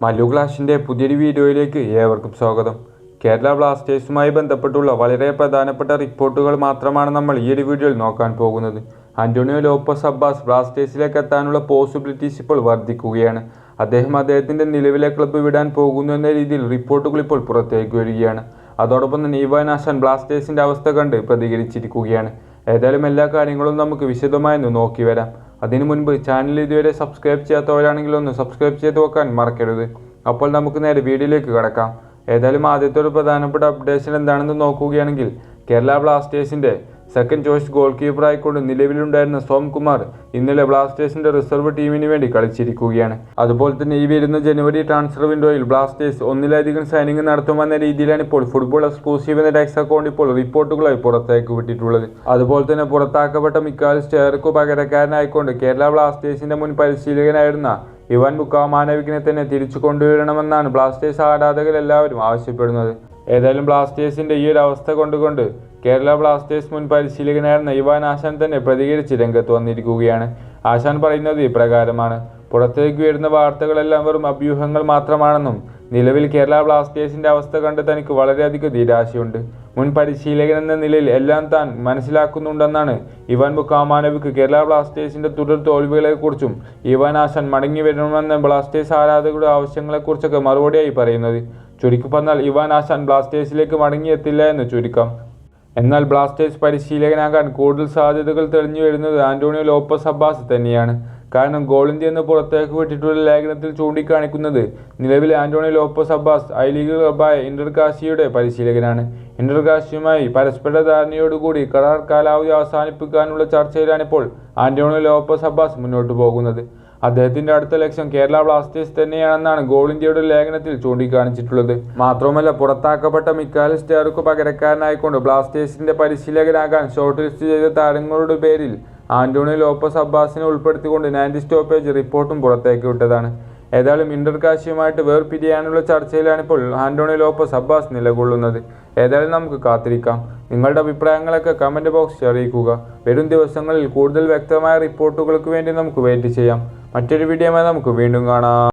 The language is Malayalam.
മല്ലു ക്ലാഷിന്റെ പുതിയൊരു വീഡിയോയിലേക്ക് ഏവർക്കും സ്വാഗതം. കേരള ബ്ലാസ്റ്റേഴ്സുമായി ബന്ധപ്പെട്ടുള്ള വളരെ പ്രധാനപ്പെട്ട റിപ്പോർട്ടുകൾ മാത്രമാണ് നമ്മൾ ഈ ഒരു വീഡിയോയിൽ നോക്കാൻ പോകുന്നത്. ആന്റോണിയോ ലോപ്പസ് അബ്ബാസ് ബ്ലാസ്റ്റേഴ്സിലേക്ക് എത്താനുള്ള പോസിബിലിറ്റീസ് ഇപ്പോൾ വർദ്ധിക്കുകയാണ്. അദ്ദേഹം അദ്ദേഹത്തിന്റെ നിലവിലെ ക്ലബ്ബ് വിടാൻ പോകുന്നു എന്ന രീതിയിൽ റിപ്പോർട്ടുകൾ ഇപ്പോൾ പുറത്തേക്ക് വരികയാണ്. അതോടൊപ്പം തന്നെ ഇവാൻ ആശാൻ ബ്ലാസ്റ്റേഴ്സിന്റെ അവസ്ഥ കണ്ട് പ്രതികരിച്ചിരിക്കുകയാണ്. ഏതായാലും എല്ലാ കാര്യങ്ങളും നമുക്ക് വിശദമായി നോക്കി വരാം അതിനു മുൻപ് ചാനൽ ഇതുവരെ സബ്സ്ക്രൈബ് ചെയ്യാത്തവരാണെങ്കിൽ ഒന്ന് സബ്സ്ക്രൈബ് ചെയ്ത് വെക്കാൻ മറക്കരുത്. അപ്പോൾ നമുക്ക് നേരെ വീഡിയോയിലേക്ക് കിടക്കാം. ഏതായാലും ആദ്യത്തെ ഒരു പ്രധാനപ്പെട്ട അപ്ഡേഷൻ എന്താണെന്ന് നോക്കുകയാണെങ്കിൽ കേരള ബ്ലാസ്റ്റേഴ്സിന്റെ സെക്കൻഡ് ചോയ്സ് ഗോൾ കീപ്പറായിക്കൊണ്ട് നിലവിലുണ്ടായിരുന്ന സോംകുമാർ ഇന്നലെ ബ്ലാസ്റ്റേഴ്സിന്റെ റിസർവ് ടീമിന് വേണ്ടി കളിച്ചിരിക്കുകയാണ്. അതുപോലെ തന്നെ ഈ വരുന്ന ജനുവരി ട്രാൻസ്ഫർ വിൻഡോയിൽ ബ്ലാസ്റ്റേഴ്സ് ഒന്നിലധികം സൈനിങ് നടത്തുമെന്ന രീതിയിലാണ് ഇപ്പോൾ ഫുട്ബോൾ എക്സ്ക്ലൂസീവ് എന്ന ടാക്സ് അക്കൗണ്ട് ഇപ്പോൾ റിപ്പോർട്ടുകളായി പുറത്തേക്ക് വിട്ടിട്ടുള്ളത്. അതുപോലെ തന്നെ പുറത്താക്കപ്പെട്ട മിക്കാൽ സ്റ്റേർക്കു പകരക്കാരനായിക്കൊണ്ട് കേരള ബ്ലാസ്റ്റേഴ്സിന്റെ മുൻ പരിശീലകനായിരുന്ന ഇവാൻ ബുക്കാമാനവിക്കിനെ തന്നെ തിരിച്ചു കൊണ്ടുവരണമെന്നാണ് ബ്ലാസ്റ്റേഴ്സ് ആരാധകരെല്ലാവരും ആവശ്യപ്പെടുന്നത്. ഏതായാലും ബ്ലാസ്റ്റേഴ്സിന്റെ ഈ ഒരു അവസ്ഥ കൊണ്ടുകൊണ്ട് കേരള ബ്ലാസ്റ്റേഴ്സ് മുൻ പരിശീലകനായിരുന്ന ഇവാൻ ആശാൻ തന്നെ പ്രതികരിച്ച് രംഗത്ത് വന്നിരിക്കുകയാണ്. ആശാൻ പറയുന്നത് ഇപ്രകാരമാണ്. പുറത്തേക്ക് വരുന്ന വാർത്തകളെല്ലാം വെറും അഭ്യൂഹങ്ങൾ മാത്രമാണെന്നും നിലവിൽ കേരള ബ്ലാസ്റ്റേഴ്സിന്റെ അവസ്ഥ കണ്ട് തനിക്ക് വളരെയധികം നിരാശയുണ്ട്. മുൻ പരിശീലകൻ എന്ന നിലയിൽ എല്ലാം താൻ മനസ്സിലാക്കുന്നുണ്ടെന്നാണ് ഇവാൻ ബുക്കാമാനവിക്ക് കേരള ബ്ലാസ്റ്റേഴ്സിന്റെ തുടർ തോൽവികളെക്കുറിച്ചും ഇവാൻ ആശാൻ മടങ്ങി വരണമെന്ന ബ്ലാസ്റ്റേഴ്സ് ആരാധകരുടെ ആവശ്യങ്ങളെക്കുറിച്ചൊക്കെ മറുപടിയായി പറയുന്നത്. ചുരുക്കി പറഞ്ഞാൽ ഇവാൻ ആശാൻ ബ്ലാസ്റ്റേഴ്സിലേക്ക് മടങ്ങിയെത്തില്ല എന്ന് ചുരുക്കം. എന്നാൽ ബ്ലാസ്റ്റേഴ്സ് പരിശീലകനാകാൻ കൂടുതൽ സാധ്യതകൾ തെളിഞ്ഞു വരുന്നത് ആന്റോണിയോ ലോപ്പസ് അബ്ബാസ് തന്നെയാണ്. കാരണം ഗോൾ ഇന്ത്യ എന്ന് പുറത്തേക്ക് വിട്ടിട്ടുള്ള ലേഖനത്തിൽ ചൂണ്ടിക്കാണിക്കുന്നത് നിലവിൽ Antonio Lopez Habas I League ക്ലബായ ഇന്റർകാശിയുടെ പരിശീലകനാണ്. ഇന്റർകാശിയുമായി പരസ്പര ധാരണയോടുകൂടി കരാർ കാലാവധി അവസാനിപ്പിക്കാനുള്ള ചർച്ചയിലാണിപ്പോൾ ആന്റോണിയോ ലോപ്പസ് അബ്ബാസ് മുന്നോട്ട് പോകുന്നത്. അദ്ദേഹത്തിന്റെ അടുത്ത ലക്ഷ്യം കേരള ബ്ലാസ്റ്റേഴ്സ് തന്നെയാണെന്നാണ് ഗോൾ ഇന്ത്യയുടെ ലേഖനത്തിൽ ചൂണ്ടിക്കാണിച്ചിട്ടുള്ളത്. മാത്രമല്ല പുറത്താക്കപ്പെട്ട മിക്കാൽ സ്റ്റേർക്ക് പകരക്കാരനായിക്കൊണ്ട് ബ്ലാസ്റ്റേഴ്സിന്റെ പരിശീലകനാകാൻ ഷോർട്ട് ലിസ്റ്റ് ചെയ്ത താരങ്ങളുടെ പേരിൽ ആന്റോണി ലോപ്പസ് അബ്ബാസിനെ ഉൾപ്പെടുത്തിക്കൊണ്ട് നയന്റി സ്റ്റോപ്പേജ് റിപ്പോർട്ടും പുറത്തേക്ക് വിട്ടതാണ്. ഏതായാലും ഇന്റർ കാശിയുമായിട്ട് വേർപിരിയാനുള്ള ചർച്ചയിലാണ് ഇപ്പോൾ ആന്റോണിയോ ലോപ്പസ് അബ്ബാസ് നിലകൊള്ളുന്നത്. ഏതായാലും നമുക്ക് കാത്തിരിക്കാം. നിങ്ങളുടെ അഭിപ്രായങ്ങളൊക്കെ കമന്റ് ബോക്സിൽ അറിയിക്കുക. വരും ദിവസങ്ങളിൽ കൂടുതൽ വ്യക്തമായ റിപ്പോർട്ടുകൾക്ക് വേണ്ടി നമുക്ക് വെയിറ്റ് ചെയ്യാം. മറ്റൊരു വീഡിയോമായി നമുക്ക് വീണ്ടും കാണാം.